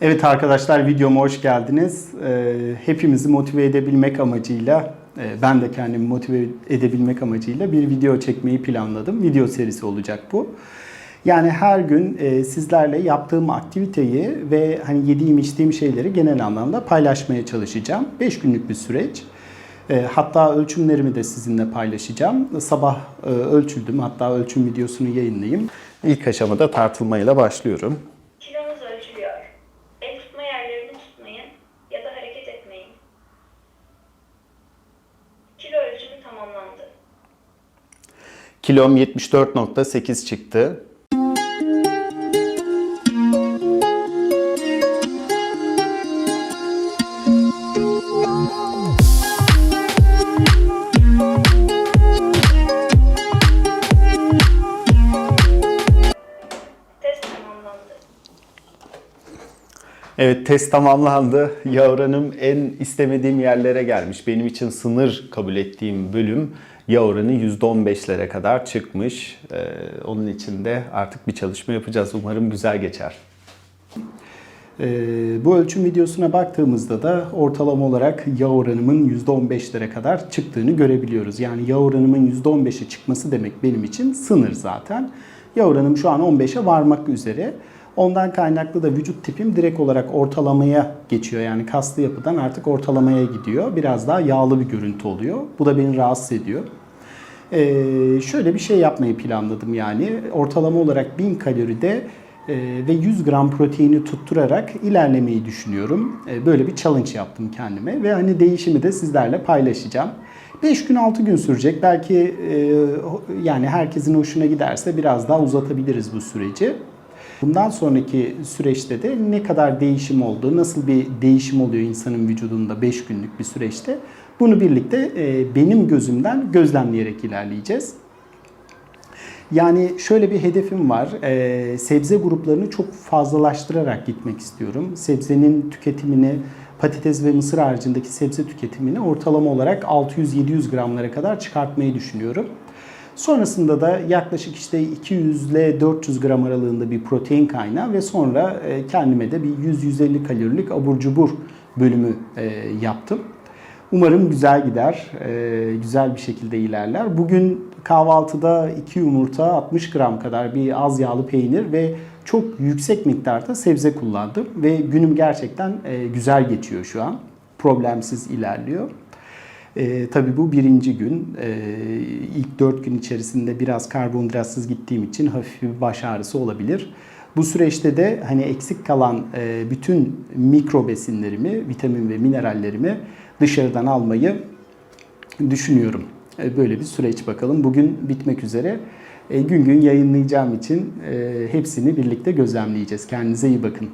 Evet arkadaşlar videoma hoş geldiniz. Ee, hepimizi motive edebilmek amacıyla, e, ben de kendimi motive edebilmek amacıyla bir video çekmeyi planladım. Video serisi olacak bu. Yani her gün e, sizlerle yaptığım aktiviteyi ve hani yediğim içtiğim şeyleri genel anlamda paylaşmaya çalışacağım. 5 günlük bir süreç. E, Hatta ölçümlerimi de sizinle paylaşacağım. Sabah ölçüldüm. Hatta ölçüm videosunu yayınlayayım. İlk aşamada tartılmayla başlıyorum. Tamamlandı. Kilom 74.8 çıktı. Evet test tamamlandı. Yağ oranım en istemediğim yerlere gelmiş. Benim için sınır kabul ettiğim bölüm yağ oranı %15'lere kadar çıkmış. Ee, onun için de artık bir çalışma yapacağız. Umarım güzel geçer. Ee, bu ölçüm videosuna baktığımızda da ortalama olarak yağ oranımın %15'lere kadar çıktığını görebiliyoruz. Yani yağ oranımın %15'e çıkması demek benim için sınır zaten. Yağ oranım şu an 15'e varmak üzere. Ondan kaynaklı da vücut tipim direkt olarak ortalamaya geçiyor. Yani kaslı yapıdan artık ortalamaya gidiyor. Biraz daha yağlı bir görüntü oluyor. Bu da beni rahatsız ediyor. Ee, şöyle bir şey yapmayı planladım yani. Ortalama olarak 1000 kaloride e, ve 100 gram proteini tutturarak ilerlemeyi düşünüyorum. E, böyle bir challenge yaptım kendime ve hani değişimi de sizlerle paylaşacağım. 5 gün 6 gün sürecek. Belki e, yani herkesin hoşuna giderse biraz daha uzatabiliriz bu süreci. Bundan sonraki süreçte de ne kadar değişim oldu, nasıl bir değişim oluyor insanın vücudunda 5 günlük bir süreçte bunu birlikte e, benim gözümden gözlemleyerek ilerleyeceğiz. Yani şöyle bir hedefim var. Ee, sebze gruplarını çok fazlalaştırarak gitmek istiyorum. Sebzenin tüketimini, patates ve mısır haricindeki sebze tüketimini ortalama olarak 600-700 gramlara kadar çıkartmayı düşünüyorum. Sonrasında da yaklaşık işte 200 ile 400 gram aralığında bir protein kaynağı ve sonra e, kendime de bir 100-150 kalorilik abur cubur bölümü e, yaptım. Umarım güzel gider, e, güzel bir şekilde ilerler. Bugün kahvaltıda 2 yumurta, 60 gram kadar bir az yağlı peynir ve çok yüksek miktarda sebze kullandım. Ve günüm gerçekten güzel geçiyor şu an. Problemsiz ilerliyor. E, tabii bu birinci gün. E, ilk 4 gün içerisinde biraz karbonhidratsız gittiğim için hafif bir baş ağrısı olabilir. Bu süreçte de hani eksik kalan e, bütün mikro besinlerimi, vitamin ve minerallerimi dışarıdan almayı düşünüyorum. E, Böyle bir süreç bakalım. Bugün bitmek üzere. E, Gün gün yayınlayacağım için e, hepsini birlikte gözlemleyeceğiz. Kendinize iyi bakın.